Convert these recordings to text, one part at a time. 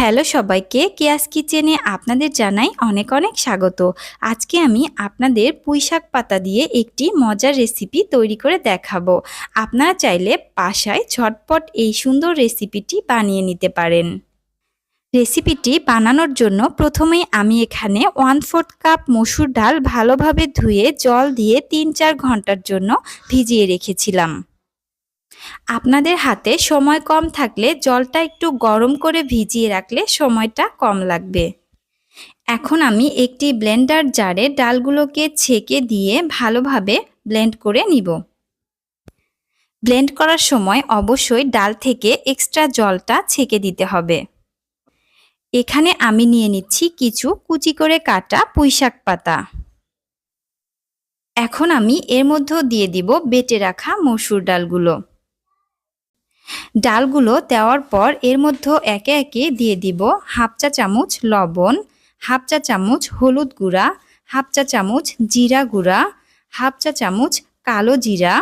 Hello সবাইকে, কেয়াস কিচেনে আপনাদের জানাই অনেক অনেক স্বাগত। আজকে আমি আপনাদের পুঁইশাক পাতা দিয়ে একটি মজার রেসিপি তৈরি করে দেখাবো। আপনারা চাইলে বাসায় ঝটপট এই সুন্দর রেসিপিটি বানিয়ে নিতে পারেন। রেসিপিটি বানানোর জন্য প্রথমেই আমি এখানে ওয়ান ফোর্থ কাপ মসুর ডাল ভালোভাবে ধুয়ে জল দিয়ে তিন চার ঘণ্টার জন্য ভিজিয়ে রেখেছিলাম। আপনাদের হাতে সময় কম থাকলে জলটা একটু গরম করে ভিজিয়ে রাখলে সময়টা কম লাগবে। এখন আমি একটি ব্লেন্ডার জারে ডালগুলোকে ছেঁকে দিয়ে ভালোভাবে ব্লেন্ড করে নিব। ব্লেন্ড করার সময় অবশ্যই ডাল থেকে এক্সট্রা জলটা ছেঁকে দিতে হবে। এখানে আমি নিয়ে নিচ্ছি কিছু কুচি করে কাটা পুঁইশাক পাতা। এখন আমি এর মধ্যে দিয়ে দিব বেটে রাখা মসুর ডালগুলো। ডালগুলো দেওয়ার পর এর মধ্যে একে একে দিয়ে দিব হাফ চা চামচ লবণ, হাফ চা চামচ হলুদ গুঁড়া, হাফ চা চামচ জিরা গুঁড়া, হাফ চা চামচ কালো জিরা,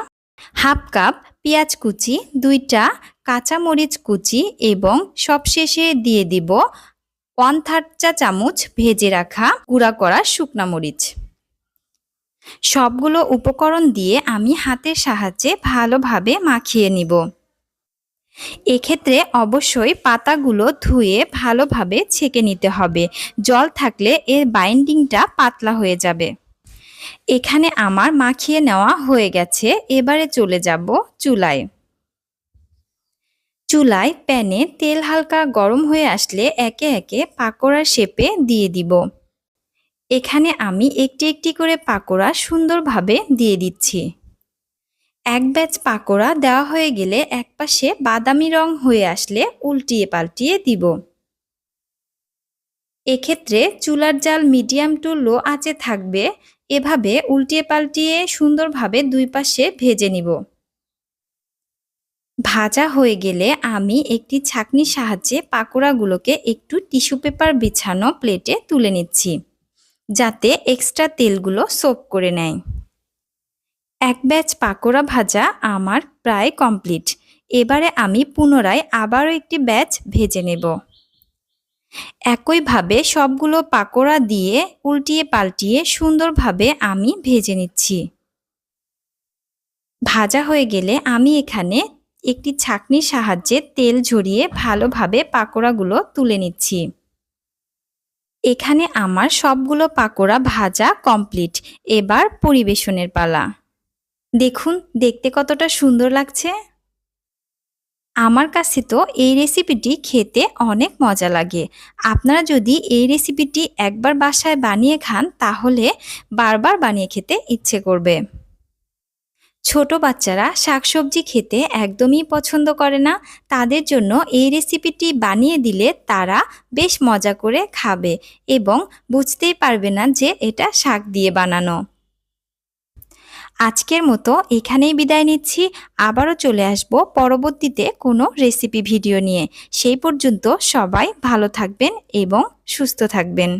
হাফ কাপ পেঁয়াজ কুচি, দুইটা কাঁচামরিচ কুচি এবং সবশেষে দিয়ে দিব ওয়ান থার্ড চা চামচ ভেজে রাখা গুঁড়া করা শুকনা মরিচ। সবগুলো উপকরণ দিয়ে আমি হাতের সাহায্যে ভালোভাবে মাখিয়ে নিব। এক্ষেত্রে অবশ্যই পাতাগুলো ধুয়ে ভালোভাবে ছেঁকে নিতে হবে। জল থাকলে এর বাইন্ডিংটা পাতলা হয়ে যাবে। এখানে আমার মাখিয়ে নেওয়া হয়ে গেছে। এবারে চলে যাব চুলায়। চুলায় প্যানে তেল হালকা গরম হয়ে আসলে একে একে পাকোড়ার শেপে দিয়ে দিব। এখানে আমি একটি একটি করে পাকোড়া সুন্দরভাবে দিয়ে দিচ্ছি। এক ব্যাচ পাকোড়া দেওয়া হয়ে গেলে একপাশে বাদামি রং হয়ে আসলে উল্টিয়ে পাল্টিয়ে দিব। এক্ষেত্রে চুলার জাল মিডিয়াম টু লো আঁচে থাকবে, এভাবে উল্টিয়ে পাল্টিয়ে সুন্দরভাবে দুই পাশে ভেজে নিব। ভাজা হয়ে গেলে আমি একটি ছাকনির সাহায্যে পাকোড়াগুলোকে একটু টিস্যু পেপার বিছানো প্লেটে তুলে নিচ্ছি, যাতে এক্সট্রা তেলগুলো সোপ করে নেয়। এক ব্যাচ পাকোড়া ভাজা আমার প্রায় কমপ্লিট। এবারে আমি পুনরায় আবারও একটি ব্যাচ ভেজে নেব। একইভাবে সবগুলো পাকোড়া দিয়ে উল্টিয়ে পাল্টিয়ে সুন্দরভাবে আমি ভেজে নিচ্ছি। ভাজা হয়ে গেলে আমি এখানে একটি ছাকনির সাহায্যে তেল ঝরিয়ে ভালোভাবে পাকোড়াগুলো তুলে নিচ্ছি। এখানে আমার সবগুলো পাকোড়া ভাজা কমপ্লিট। এবার পরিবেশনের পালা। দেখুন, দেখতে কতটা সুন্দর লাগছে। আমার কাছে তো এই রেসিপিটি খেতে অনেক মজা লাগে। আপনারা যদি এই রেসিপিটি একবার বাসায় বানিয়ে খান, তাহলে বারবার বানিয়ে খেতে ইচ্ছে করবে। ছোট বাচ্চারা শাকসবজি খেতে একদমই পছন্দ করে না। তাদের জন্য এই রেসিপিটি বানিয়ে দিলে তারা বেশ মজা করে খাবে এবং বুঝতেই পারবে না যে এটা শাক দিয়ে বানানো। আজকের মতো এখানেই বিদায় নিচ্ছি। আবারও চলে আসব পরবর্তীতে কোনো রেসিপি ভিডিও নিয়ে। সেই পর্যন্ত সবাই ভালো থাকবেন এবং সুস্থ থাকবেন।